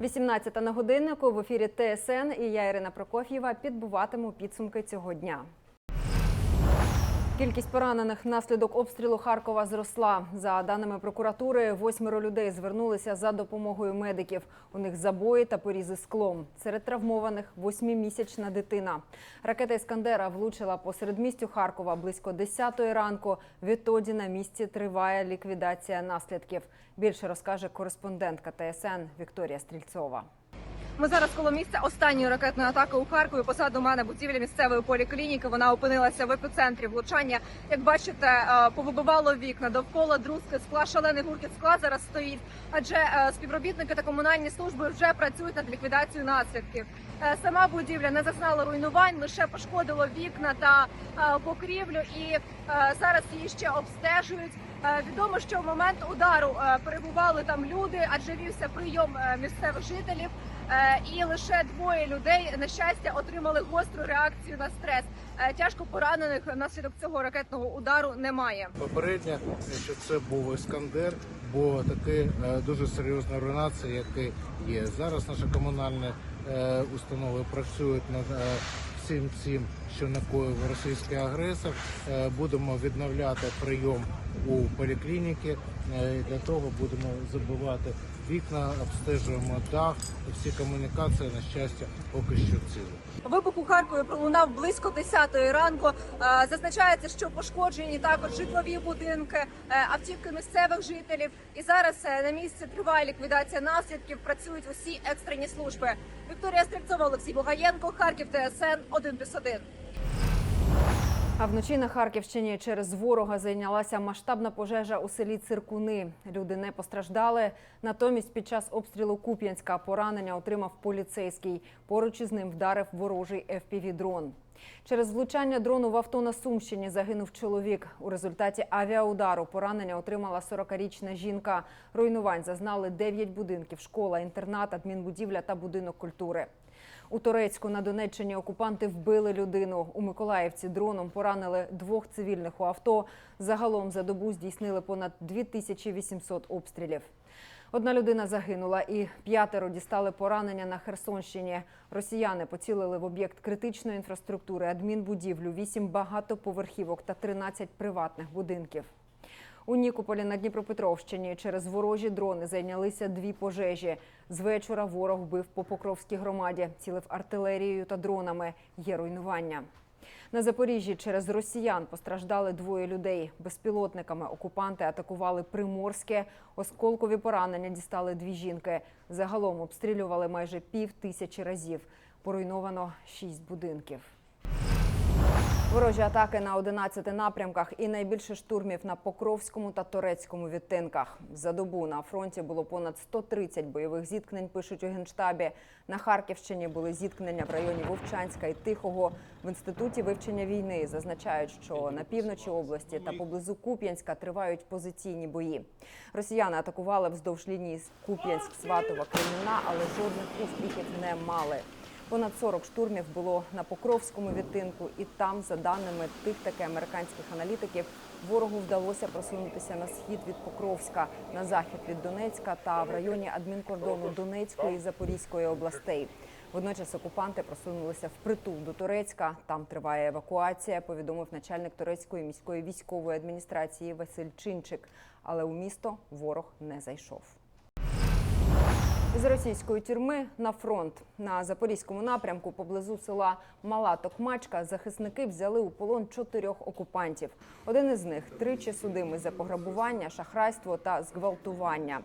18 на годиннику в ефірі ТСН і я, Ірина Прокоф'єва, підбуватиму підсумки цього дня. Кількість поранених внаслідок обстрілу Харкова зросла. За даними прокуратури, восьмеро людей звернулися за допомогою медиків. У них забої та порізи склом. Серед травмованих восьмимісячна дитина. Ракета Іскандера влучила по середмістю Харкова близько 10 ранку. Відтоді на місці триває ліквідація наслідків. Більше розкаже кореспондентка ТСН Вікторія Стрільцова. Ми зараз коло місця останньої ракетної атаки у Харкові. Позаду мене будівля місцевої поліклініки. Вона опинилася в епіцентрі влучання. Як бачите, е, повибивало вікна довкола друзки скла, шалений гуркіт скла зараз стоїть. Адже е, співробітники та комунальні служби вже працюють над ліквідацією наслідків. Е, Сама будівля не зазнала руйнувань, лише пошкодило вікна та покрівлю. І зараз її ще обстежують. Відомо, що в момент удару перебували там люди, адже вівся прийом місцевих жителів. Е, І лише двоє людей на щастя отримали гостру реакцію на стрес. Е, Тяжко поранених внаслідок цього ракетного удару немає. Попередньо, що це був Іскандер, бо таке дуже серйозна руйнація, яка є. Зараз наші комунальні е, установи працюють над всім цим, що накоїв російський агресор. Будемо відновляти прийом у поліклініки. Для того будемо забивати вікна, обстежуємо дах. Всі комунікації на щастя поки що цілі. Вибух у Харкові пролунав близько 10-ї ранку. Е, Зазначається, що пошкоджені також житлові будинки, е, автівки місцевих жителів. І зараз е, на місці триває ліквідація наслідків. Працюють усі екстрені служби. Вікторія Стрільцова, Олексій Богаєнко, Харків, ТСН 1+,1. А вночі на Харківщині через ворога зайнялася масштабна пожежа у селі Циркуни. Люди не постраждали. Натомість під час обстрілу Куп'янська поранення отримав поліцейський. Поруч із ним вдарив ворожий FPV-дрон. Через влучання дрону в авто на Сумщині загинув чоловік. У результаті авіаудару поранення отримала 40-річна жінка. Руйнувань зазнали 9 будинків, школа, інтернат, адмінбудівля та будинок культури. У Торецьку на Донеччині окупанти вбили людину. У Миколаївці дроном поранили двох цивільних у авто. Загалом за добу здійснили понад 2800 обстрілів. Одна людина загинула і п'ятеро дістали поранення на Херсонщині. Росіяни поцілили в об'єкт критичної інфраструктури, адмінбудівлю, вісім багатоповерхівок та 13 приватних будинків. У Нікополі на Дніпропетровщині через ворожі дрони зайнялися дві пожежі. З вечора ворог вбив по Покровській громаді, цілив артилерією та дронами. Є руйнування. На Запоріжжі через росіян постраждали двоє людей. Безпілотниками окупанти атакували Приморське. Осколкові поранення дістали дві жінки. Загалом обстрілювали майже пів тисячі разів. Поруйновано шість будинків. Ворожі атаки на 11 напрямках і найбільше штурмів на Покровському та Торецькому відтинках. За добу на фронті було понад 130 бойових зіткнень. Пишуть у генштабі. На Харківщині були зіткнення в районі Вовчанська і Тихого. В інституті вивчення війни зазначають, що на півночі області та поблизу Куп'янська тривають позиційні бої. Росіяни атакували вздовж лінії Куп'янськ, Сватова, Кремінна, але жодних успіхів не мали. Понад 40 штурмів було на Покровському відтинку, і там, за даними тих таки американських аналітиків, ворогу вдалося просунутися на схід від Покровська, на захід від Донецька та в районі адмінкордону Донецької і Запорізької областей. Водночас окупанти просунулися впритул до Турецька. Там триває евакуація. Повідомив начальник турецької міської військової адміністрації Василь Чинчик. Але у місто ворог не зайшов. З російської тюрми на фронт на запорізькому напрямку поблизу села Мала Токмачка захисники взяли у полон чотирьох окупантів. Один із них тричі судимий за пограбування, шахрайство та зґвалтування.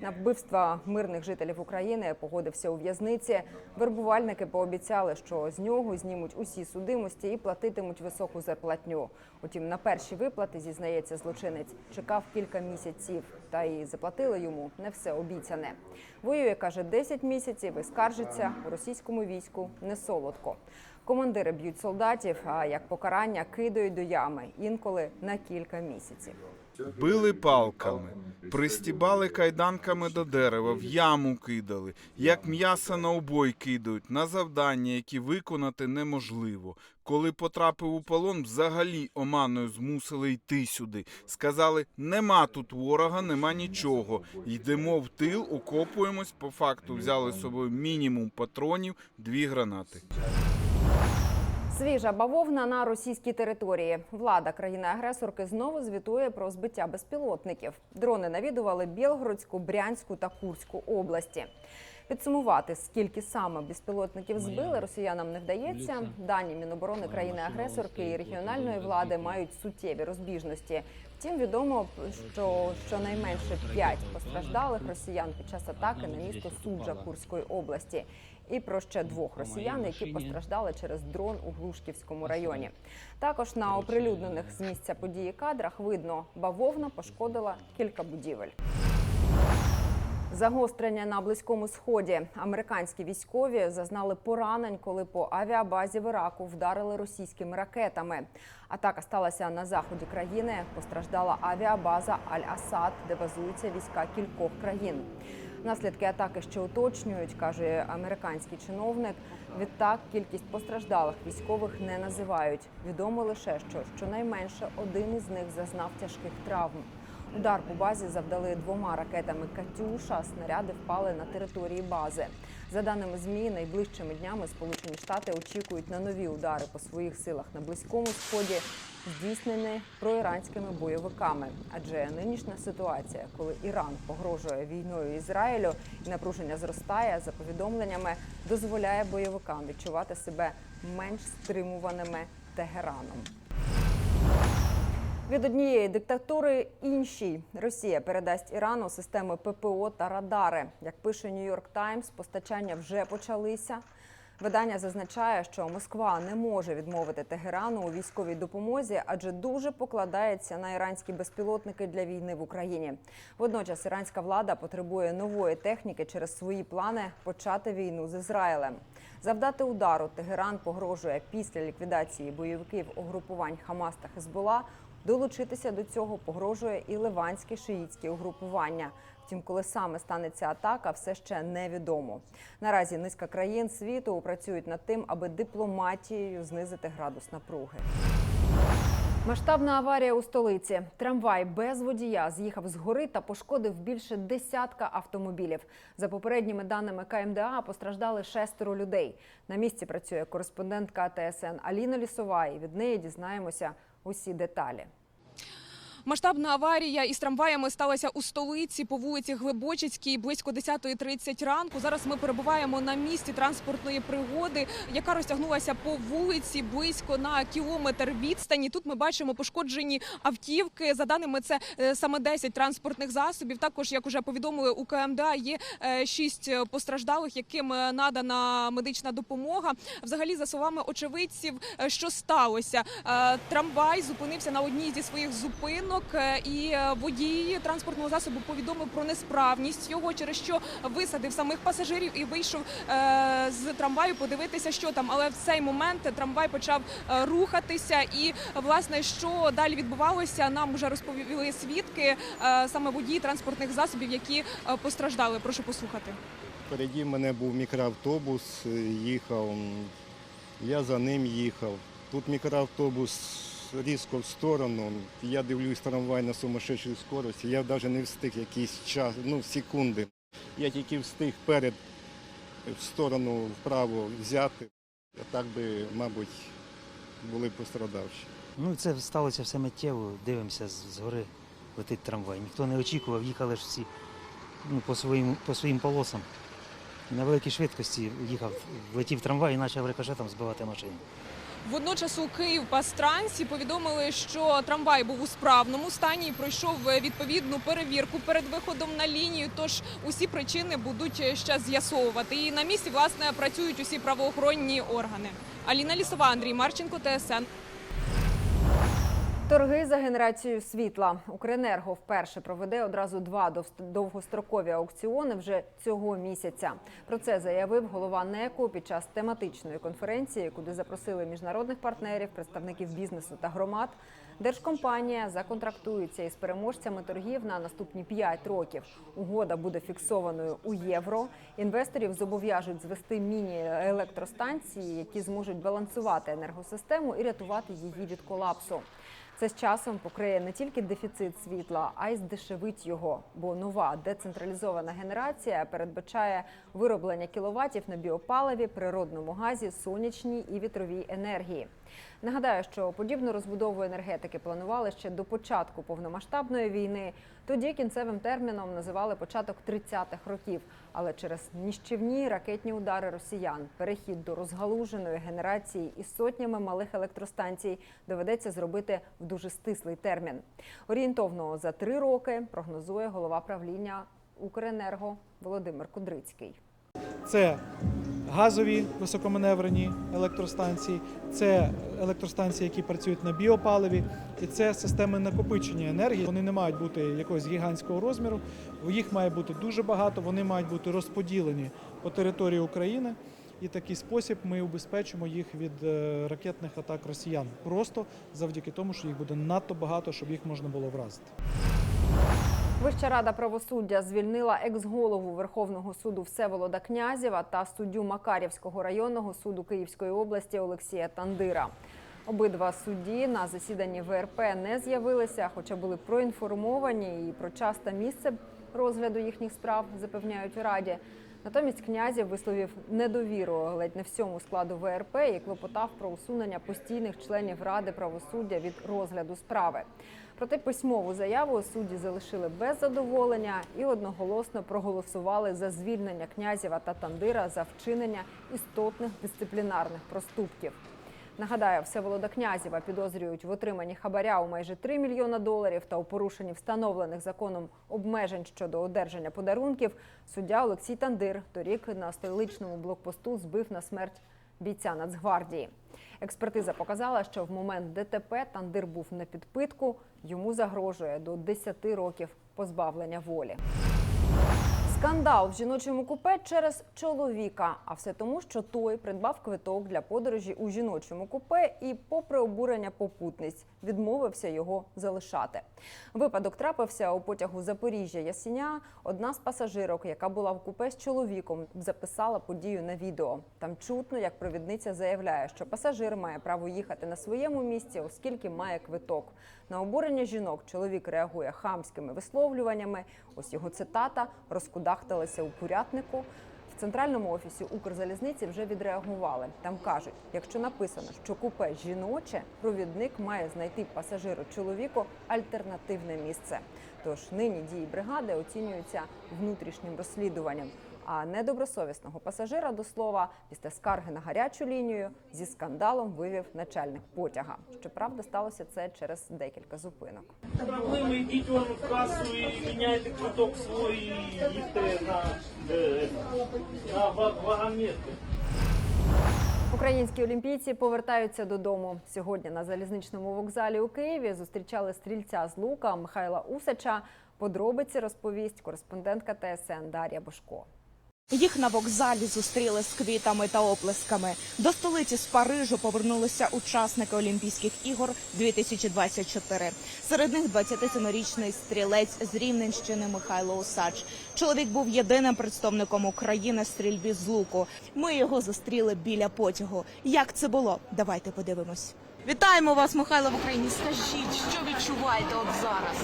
На вбивства мирних жителів України погодився у в'язниці. Вербувальники пообіцяли, що з нього знімуть усі судимості і платитимуть високу зарплатню. Утім, на перші виплати зізнається злочинець. Чекав кілька місяців, та і заплатили йому не все обіцяне. Воює каже 10 місяців і скаржиться у російському війську не солодко. Командири б'ють солдатів, а як покарання кидають до ями інколи на кілька місяців. Били палками, пристібали кайданками до дерева, в яму кидали, як м'ясо на обой кидають, на завдання, які виконати неможливо. Коли потрапив у полон, взагалі оманою змусили йти сюди. Сказали, нема тут ворога, нема нічого. Йдемо в тил, окопуємось. По факту взяли з собою мінімум патронів, дві гранати. Свіжа бавовна на російській території. Влада країни-агресорки знову звітує про збиття безпілотників. Дрони навідували Білгородську, Брянську та Курську області. Підсумувати, скільки саме безпілотників збили, росіянам не вдається. Дані Міноборони країни-агресорки і регіональної влади мають суттєві розбіжності. Втім, відомо, що щонайменше п'ять постраждалих росіян під час атаки на місто Суджа Курської області. І про ще двох росіян, які постраждали через дрон у Глушківському районі. Також на оприлюднених з місця події кадрах видно, бавовна пошкодила кілька будівель. Загострення на близькому сході. Американські військові зазнали поранень, коли по авіабазі в Іраку вдарили російськими ракетами. Атака сталася на заході країни. Постраждала авіабаза Аль-Асад, де базуються війська кількох країн. Наслідки атаки ще уточнюють, каже американський чиновник. Відтак кількість постраждалих військових не називають. Відомо лише, що щонайменше один із них зазнав тяжких травм. Удар по базі завдали двома ракетами Катюша. Снаряди впали на території бази. За даними змі, найближчими днями Сполучені Штати очікують на нові удари по своїх силах на близькому сході, здійснені проіранськими бойовиками. Адже нинішня ситуація, коли Іран погрожує війною Ізраїлю і напруження зростає, за повідомленнями дозволяє бойовикам відчувати себе менш стримуваними Тегераном. Від однієї диктатури іншій Росія передасть Ірану системи ППО та радари. Як пише Нью-Йорк Таймс, постачання вже почалися. Видання зазначає, що Москва не може відмовити Тегерану у військовій допомозі, адже дуже покладається на іранські безпілотники для війни в Україні. Водночас іранська влада потребує нової техніки через свої плани почати війну з Ізраїлем. Завдати удару Тегеран погрожує після ліквідації бойовиків угрупувань Хамас та Хезбола. Долучитися до цього погрожує і ливанське шиїцьке угрупування. Втім, коли саме станеться атака, все ще невідомо. Наразі низка країн світу працюють над тим, аби дипломатією знизити градус напруги. Масштабна аварія у столиці. Трамвай без водія з'їхав з гори та пошкодив більше десятка автомобілів. За попередніми даними КМДА постраждали шестеро людей. На місці працює кореспондентка ТСН Аліна Лісова. І від неї дізнаємося усі деталі. Масштабна аварія із трамваями сталася у столиці по вулиці Глибочицькій близько 10.30 ранку. Зараз ми перебуваємо на місці транспортної пригоди, яка розтягнулася по вулиці близько на кілометр відстані. Тут ми бачимо пошкоджені автівки. За даними це е, саме 10 транспортних засобів. Також, як уже повідомили у КМДА, є 6 постраждалих, яким е, надана медична допомога. Взагалі, за словами очевидців, е, що сталося, Е, трамвай зупинився на одній зі своїх зупинок, е, і е, водій транспортного засобу повідомив про несправність його, через що висадив самих пасажирів і вийшов е, з трамваю подивитися, що там. Але в цей момент трамвай почав рухатися. І власне, що далі відбувалося, нам вже розповіли свідки, саме водії транспортних засобів, які постраждали. Прошу послухати. Впереді в мене був мікроавтобус, їхав. Я за ним їхав. Тут мікроавтобус різко в сторону. Я дивлюсь трамвай на сумасшедшій скорості. Я навіть не встиг якийсь час, ну секунди. Я тільки встиг перед в сторону вправо взяти. Так би, мабуть, були пострадавші. Ну, це сталося все миттєво. Дивимося згори летить трамвай. Ніхто не очікував, їхали ж всі ну, по, своїм, по своїм полосам. На великій швидкості їхав, летів трамвай і почав рикошетом збивати машину. Водночас у Київ Пастрансі повідомили, що трамвай був у справному стані і пройшов е, відповідну перевірку перед виходом на лінію. Тож усі причини будуть е, ще з'ясовувати. І на місці власне працюють усі правоохоронні органи. Аліна Лісова, Андрій Марченко, ТСН. Торги за генерацію світла. Укренерго вперше проведе одразу два довгострокові аукціони вже цього місяця. Про це заявив голова НЕКу під час тематичної конференції, куди запросили міжнародних партнерів, представників бізнесу та громад. Держкомпанія законтрактується із переможцями торгів на наступні 5 років. Угода буде фіксованою у євро. Інвесторів зобов'яжуть звести міні-електростанції, які зможуть балансувати енергосистему і рятувати її від колапсу. Це з часом покриє не тільки дефіцит світла, а й здешевить його. Бо нова децентралізована генерація передбачає вироблення кіловатів на біопаливі, природному газі, сонячній і вітровій енергії. Нагадаю, що подібну розбудову енергетики планували ще до початку повномасштабної війни. Тоді кінцевим терміном називали початок 30-х років. Але через ніщівні ракетні удари росіян, перехід до розгалуженої генерації із сотнями малих електростанцій доведеться зробити в дуже стислий термін. Орієнтовно за три роки прогнозує голова правління Укренерго Володимир Кудрицький. Це газові високоманеврені електростанції, це електростанції, які працюють на біопаливі, і це системи накопичення енергії. Вони не мають бути якогось гігантського розміру. Їх має бути дуже багато. Вони мають бути розподілені по території України. І такий спосіб ми убезпечимо їх від е, ракетних атак росіян. Просто завдяки тому, що їх буде надто багато, щоб їх можна було вразити. Вища рада правосуддя звільнила екс-голову Верховного суду Всеволода Князєва та суддю Макарівського районного суду Київської області Олексія Тандира. Обидва судді на засіданні ВРП не з'явилися, хоча були проінформовані і про час та місце розгляду їхніх справ запевняють у раді. Натомість князів висловив недовіру ледь не всьому складу ВРП і клопотав про усунення постійних членів ради правосуддя від розгляду справи. Проте письмову заяву судді залишили без задоволення і одноголосно проголосували за звільнення князєва та тандира за вчинення істотних дисциплінарних проступків. Нагадаю, Всеволода Князєва підозрюють в отриманні хабаря у майже 3 мільйона доларів та у порушенні встановлених законом обмежень щодо одержання подарунків. Суддя Олексій Тандир торік на столичному блокпосту збив на смерть бійця Нацгвардії. Експертиза показала, що в момент ДТП Тандир був на підпитку. Йому загрожує до 10 років позбавлення волі. Скандал в жіночому купе через чоловіка. А все тому, що той придбав квиток для подорожі у жіночому купе і, попри обурення попутниць, відмовився його залишати. Випадок трапився у потягу Запоріжжя Ясіня. Одна з пасажирок, яка була в купе з чоловіком, записала подію на відео. Там чутно, як провідниця заявляє, що пасажир має право їхати на своєму місці, оскільки має квиток. На обурення жінок чоловік реагує хамськими висловлюваннями. Ось його цитата розкудахталися у курятнику. В центральному офісі Укрзалізниці вже відреагували. Там кажуть, якщо написано, що купе жіноче, провідник має знайти пасажиру чоловіку альтернативне місце. Тож нині дії бригади оцінюються внутрішнім розслідуванням. А недобросовісного пасажира до слова після скарги на гарячу лінію зі скандалом вивів начальник потяга. Щоправда, сталося це через декілька зупинок. проблеми, йдіть вон в касу і міняйте квиток свій і їдьте на, е, на ва- вагонетку. Українські олімпійці повертаються додому. Сьогодні на залізничному вокзалі у Києві зустрічали стрільця з лука Михайла Усача. Подробиці розповість кореспондентка ТСН Дар'я Бошко. Їх на вокзалі зустріли з квітами та оплесками. До столиці з Парижу повернулися учасники Олімпійських ігор 2024. Серед них 27-річний стрілець з Рівненщини Михайло Осач. Чоловік був єдиним представником України в стрільбі з луку. Ми його зустріли біля потягу. Як це було? Давайте подивимось. Вітаємо вас, Михайло, в Україні. Скажіть, що відчуваєте от зараз?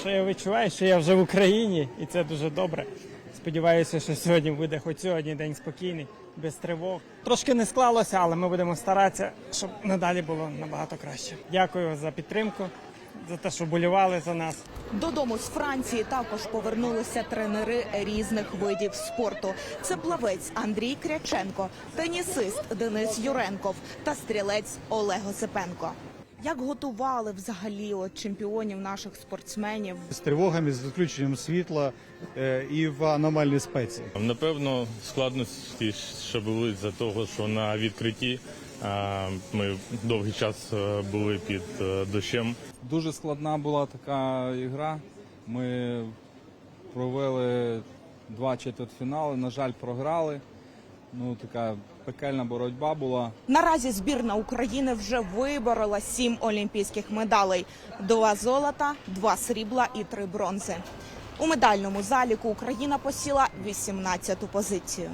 Що я відчуваю, що я вже в Україні, і це дуже добре. Сподіваюся, що сьогодні буде хоч сьогодні день спокійний, без тривог. Трошки не склалося, але ми будемо старатися, щоб надалі було набагато краще. Дякую за підтримку, за те, що болівали за нас. Додому з Франції також повернулися тренери різних видів спорту. Це плавець Андрій Кряченко, тенісист Денис Юренков та стрілець Олег Осипенко. Як готували взагалі от чемпіонів наших спортсменів? з тривогами, з відключенням світла е, і в аномальній спеці. Напевно, складності ще були за того, що на відкритті а, ми довгий час е, були під е, дощем. Дуже складна була така ігра. Ми провели два четвертьфінали, на жаль, програли. Ну, така пекельна боротьба була. Наразі збірна України вже виборола сім олімпійських медалей: два золота, два срібла і три бронзи. У медальному заліку Україна посіла 18-ту позицію.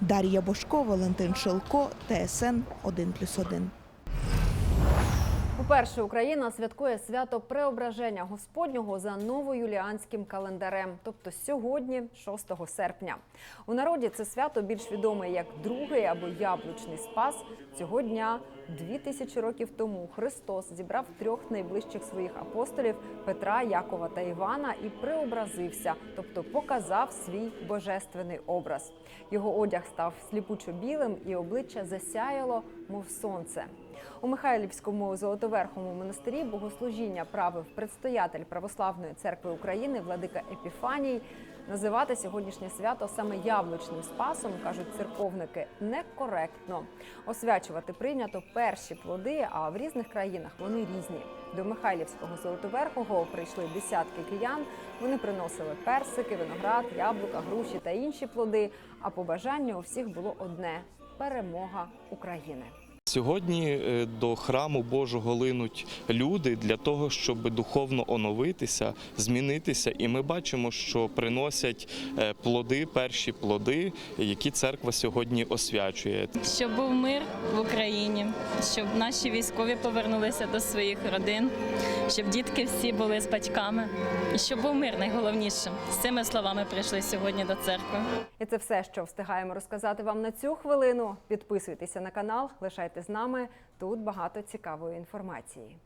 Дар'я Бошко, Валентин Шелко, ТСН 1+,1. Уперше Україна святкує свято Преображення Господнього за новоюліанським календарем, тобто сьогодні, 6 серпня. У народі це свято більш відоме як другий або яблучний спас. Цього дня, дві тисячі років тому, Христос зібрав трьох найближчих своїх апостолів Петра, Якова та Івана і преобразився, тобто показав свій божественний образ. Його одяг став сліпучо білим, і обличчя засяяло, мов сонце. У Михайлівському Золотоверхому монастирі богослужіння правив предстоятель Православної церкви України владика Епіфаній. Називати сьогоднішнє свято саме яблучним спасом, кажуть церковники, некоректно. Освячувати прийнято перші плоди, а в різних країнах вони різні. До Михайлівського Золотоверхого прийшли десятки киян. Вони приносили персики, виноград, яблука, груші та інші плоди. А побажання у всіх було одне перемога України. Сьогодні е, до храму Божого линуть люди для того, щоб духовно оновитися, змінитися. І ми бачимо, що приносять е, плоди, перші плоди, які церква сьогодні освячує. Щоб був мир в Україні, щоб наші військові повернулися до своїх родин, щоб дітки всі були з батьками, і щоб був мир найголовніше. З цими словами прийшли сьогодні до церкви. І це все, що встигаємо розказати вам на цю хвилину. Підписуйтеся на канал, лишайтесь з нами. Тут багато цікавої інформації.